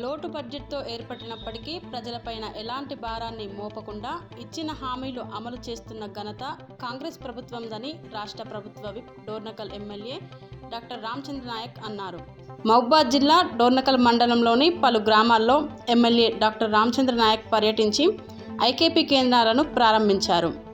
లోటు బడ్జెట్తో ఏర్పడినప్పటికీ ప్రజలపైన ఎలాంటి భారాన్ని మోపకుండా ఇచ్చిన హామీలు అమలు చేస్తున్న ఘనత కాంగ్రెస్ ప్రభుత్వందని రాష్ట్ర ప్రభుత్వ whip Dornakal MLA doctor Ramachandra Naik అన్నారు. మహబాద్ జిల్లా డోర్నకల్ మండలంలోని పలు గ్రామాల్లో ఎమ్మెల్యే డాక్టర్ రామచంద్ర నాయక్ పర్యటించి ఐకేపీ కేంద్రాలను ప్రారంభించారు.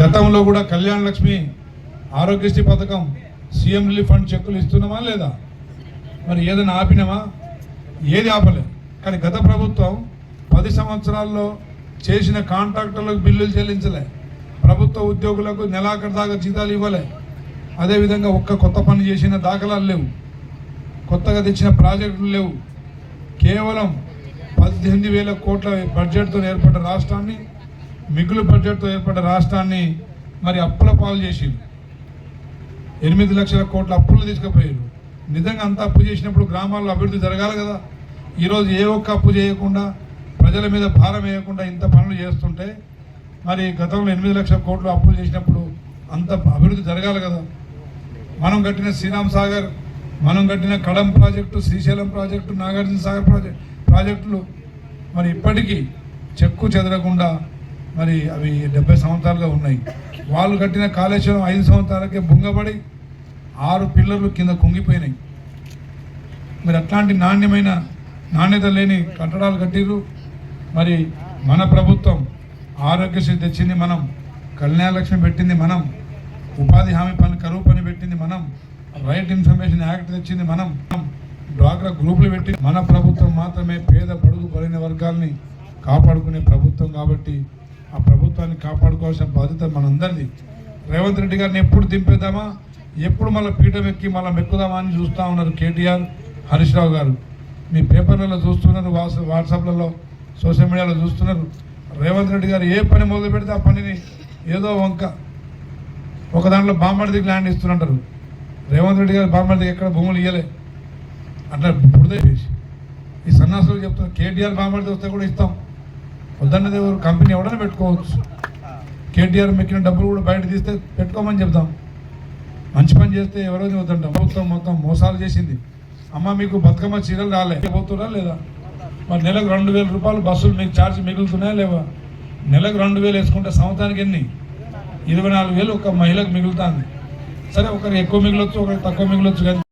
గతంలో కూడా కళ్యాణ లక్ష్మి ఆరోగ్యశ్రీ పథకం సీఎం రిలీఫ్ ఫండ్ చెక్కులు ఇస్తున్నామా లేదా? మరి ఏదైనా ఆపినామా? ఏది ఆపలే కానీ గత ప్రభుత్వం పది సంవత్సరాల్లో చేసిన కాంట్రాక్టర్లకు బిల్లులు చెల్లించలే. ప్రభుత్వ ఉద్యోగులకు నెలాఖరు దాకా జీతాలు ఇవ్వలే. అదేవిధంగా ఒక్క కొత్త పని చేసిన దాఖలాలు లేవు. కొత్తగా తెచ్చిన ప్రాజెక్టులు లేవు. కేవలం పద్దెనిమిది వేల కోట్ల బడ్జెట్తో ఏర్పడ్డ రాష్ట్రాన్ని మిగులు బడ్జెట్తో ఏర్పడ్డ రాష్ట్రాన్ని మరి అప్పుల పాలు చేసిండు ఎనిమిది లక్షల కోట్ల అప్పులు తీసుకుపోయారు నిజంగా అంత అప్పు చేసినప్పుడు గ్రామాల్లో అభివృద్ధి జరగాలి కదా? ఈరోజు ఏ ఒక్క అప్పు చేయకుండా ప్రజల మీద భారం వేయకుండా ఇంత పనులు చేస్తుంటే మరి గతంలో ఎనిమిది లక్షల కోట్లు అప్పులు చేసినప్పుడు అంత అభివృద్ధి జరగాలి కదా? మనం కట్టిన శ్రీరామ్ సాగర్ మనం కట్టిన Kadam project Srisailam project Nagarjuna Sagar project ప్రాజెక్టులు మరి ఇప్పటికీ చెక్కు చెదరకుండా మరి అవి డెబ్బై సంవత్సరాలుగా ఉన్నాయి. వాళ్ళు కట్టిన కాళేశ్వరం ఐదు సంవత్సరాలకే బుంగబడి ఆరు పిల్లర్లు కింద కుంగిపోయినాయి. మరి అట్లాంటి నాణ్యమైన నాణ్యత లేని కట్టడాలు కట్టిర్రు. మరి మన ప్రభుత్వం ఆరోగ్యశ్రీ తెచ్చింది మనం కళ్యాణ లక్ష్మి పెట్టింది మనం ఉపాధి హామీ పని కరువు పని పెట్టింది మనం రైట్ ఇన్ఫర్మేషన్ యాక్ట్ తెచ్చింది మనం డ్వాక్రా గ్రూపులు పెట్టి మన ప్రభుత్వం మాత్రమే పేద పడుగు పడిన వర్గాల్ని కాపాడుకునే ప్రభుత్వం కాబట్టి ఆ ప్రభుత్వాన్ని కాపాడుకోవాల్సిన బాధ్యత మనందరిది. రేవంత్ రెడ్డి గారిని ఎప్పుడు దింపేద్దామా? ఎప్పుడు మళ్ళీ పీఠం ఎక్కి మళ్ళీ మెక్కుదామా అని చూస్తూ ఉన్నారు కేటీఆర్ హరీష్ రావు గారు. మీ పేపర్లలో చూస్తున్నారు వాట్స్ వాట్సాప్లలో సోషల్ మీడియాలో చూస్తున్నారు. రేవంత్ రెడ్డి గారు ఏ పని మొదలు పెడితే ఆ పనిని ఏదో వంక ఒక దాంట్లో బాంబడిదికి ల్యాండ్ ఇస్తున్నట్టారు రేవంత్ రెడ్డి గారు బాంబడిదికి ఎక్కడ భూములు ఇవ్వలే అట్లా బురదే ఈ సన్నాసులు చెప్తున్నారు కేటీఆర్ బాంబడిది వస్తే కూడా ఇస్తాం. వద్దన్నది ఎవరు కంపెనీ ఎవడన్నా పెట్టుకోవచ్చు. కేటీఆర్ మెక్కిన డబ్బులు కూడా బయట తీస్తే పెట్టుకోమని చెప్తాం మంచి పని చేస్తే ఎవరో వద్దంటాం. ప్రభుత్వం మొత్తం మోసాలు చేసింది. అమ్మ మీకు బతుకమ్మ చీరలు రాలే. పోతురా లేదా? మరి నెలకు రెండు వేల రూపాయలు బస్సులు మీకు ఛార్జ్ మిగులుతున్నాయా లేవా? నెలకు రెండు వేలు వేసుకుంటే సంవత్సరానికి ఎన్ని? ఇరవై నాలుగు వేలు ఒక మహిళకు మిగులుతుంది. సరే ఒకరికి ఎక్కువ మిగిలొచ్చు ఒకరికి తక్కువ మిగిలొచ్చు కానీ